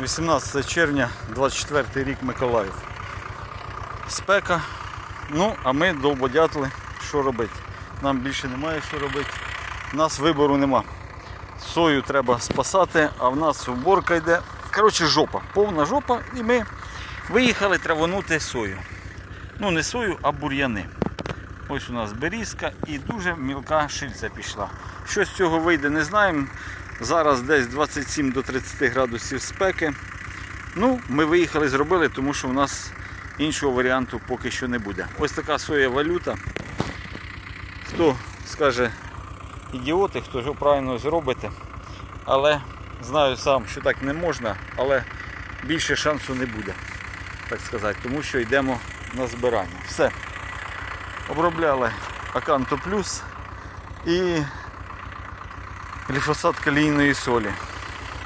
18 червня, 24 рік Миколаїв. Спека. Ну, а ми довбодятли, що робити. Нам більше немає що робити. У нас вибору нема. Сою треба спасати, а в нас уборка йде. Коротше, жопа, повна жопа, і ми виїхали травонути сою. Ну, не сою, а бур'яни. Ось у нас берізка і дуже мілка шильця пішла. Що з цього вийде, не знаємо. Зараз десь 27 до 30 градусів спеки. Ну, ми виїхали, зробили, тому що у нас іншого варіанту поки що не буде. Ось така соя валюта. Хто скаже ідіоти, хто ж правильно зробите. Але знаю сам, що так не можна, але більше шансу не буде, так сказати, тому що йдемо на збирання. Все. Обробляли Аканто Плюс і гліфосат калійної солі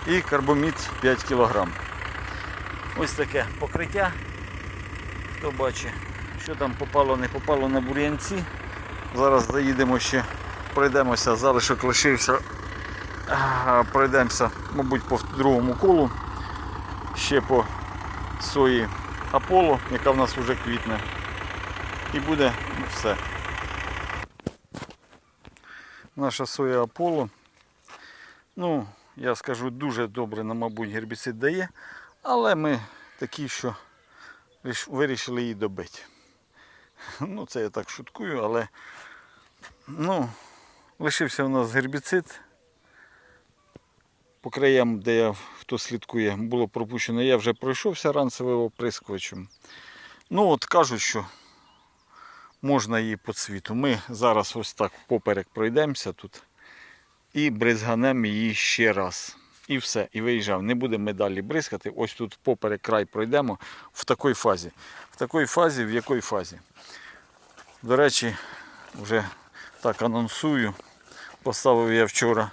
і карбомід 5 кг. Ось таке покриття. Хто бачить, що там попало, не попало на бур'янці. Зараз заїдемо ще, пройдемося, залишок лишився. Пройдемося, мабуть, по другому колу. Ще по сої Аполло, яка в нас вже квітне. І буде все. Наша соя Аполло. Ну, я скажу, дуже добре, на, мабуть, гербіцид дає, але ми такі, що вирішили її добити. Ну, це я так шуткую, але ну, лишився у нас гербіцид. По краям, де я, хто слідкує, було пропущено, я вже пройшовся ранцевим оприскувачем. Ну, от кажуть, що можна її по цвіту. Ми зараз ось так поперек пройдемося тут і бризганемо її ще раз. І все, і виїжджав. Не будемо ми далі бризкати. Ось тут поперек край пройдемо в такій фазі. В такій фазі, в якій фазі. До речі, вже так анонсую. Поставив я вчора.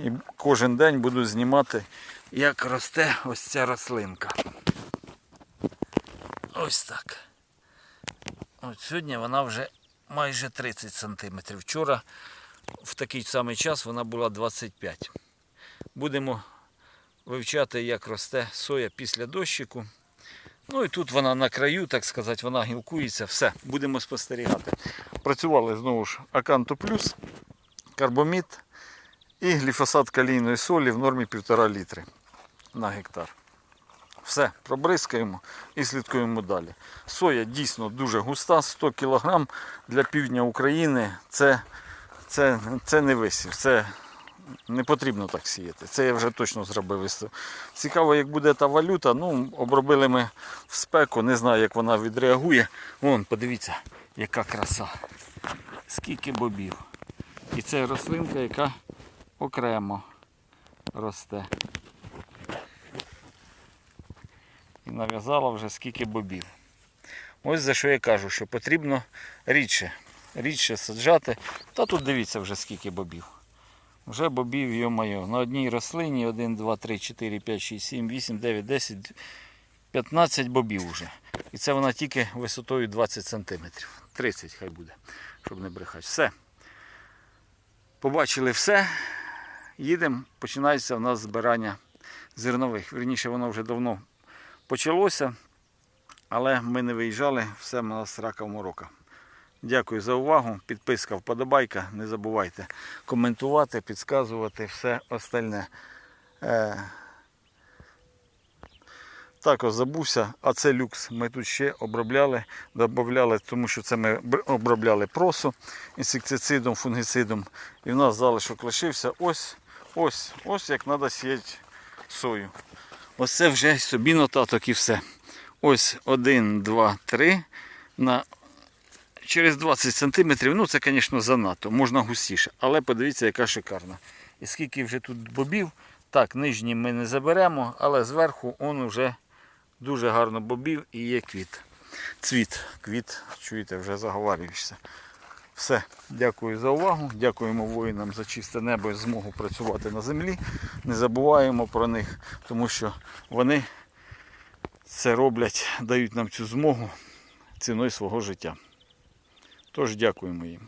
І кожен день буду знімати, як росте ось ця рослинка. Ось так. От сьогодні вона вже майже 30 см. Вчора в такий самий час вона була 25. Будемо вивчати, як росте соя після дощику. Ну і тут вона на краю, так сказати, вона гілкується. Все, будемо спостерігати. Працювали знову ж Аканто Плюс, карбомід і гліфосат калійної солі в нормі 1,5 літри на гектар. Все, пробризкаємо і слідкуємо далі. Соя дійсно дуже густа, 100 кг для півдня України це, це, це не висів. Це не потрібно так сіяти. Це я вже точно зробив. Цікаво, як буде та валюта. Ну, обробили ми в спеку, не знаю, як вона відреагує. Вон, подивіться, яка краса. Скільки бобів. І це рослинка, яка окремо росте. І нав'язала вже скільки бобів. Ось за що я кажу, що потрібно рідше, рідше саджати. Та тут дивіться вже скільки бобів. Вже бобів, йо-моє, на одній рослині 1, 2, 3, 4, 5, 6, 7, 8, 9, 10, 15 бобів вже. І це вона тільки висотою 20 см. 30 хай буде, щоб не брехати. Все. Побачили все. Їдемо, починається у нас збирання зернових. Вірніше, воно вже давно почалося, але ми не виїжджали, все у нас рака морока. Дякую за увагу. Підписка, вподобайка. Не забувайте коментувати, підказувати, все остальне. Е, також забувся, а це люкс. Ми тут ще обробляли, додавали, тому що це ми обробляли просу інсектицидом, фунгіцидом. І в нас залишок лишився. Ось, ось, ось як треба сіяти сою. Ось це вже собі нотаток і все. Ось один, два, три. На через 20 см, ну це, звісно, занадто, можна густіше. Але подивіться, яка шикарна. І скільки вже тут бобів. Так, нижні ми не заберемо, але зверху он вже дуже гарно бобів і є квіт. Цвіт, квіт, чуєте, вже заговарюєшся. Все, дякую за увагу. Дякуємо воїнам за чисте небо і змогу працювати на землі. Не забуваємо про них, тому що вони це роблять, дають нам цю змогу ціною свого життя. Тож дякуємо їм.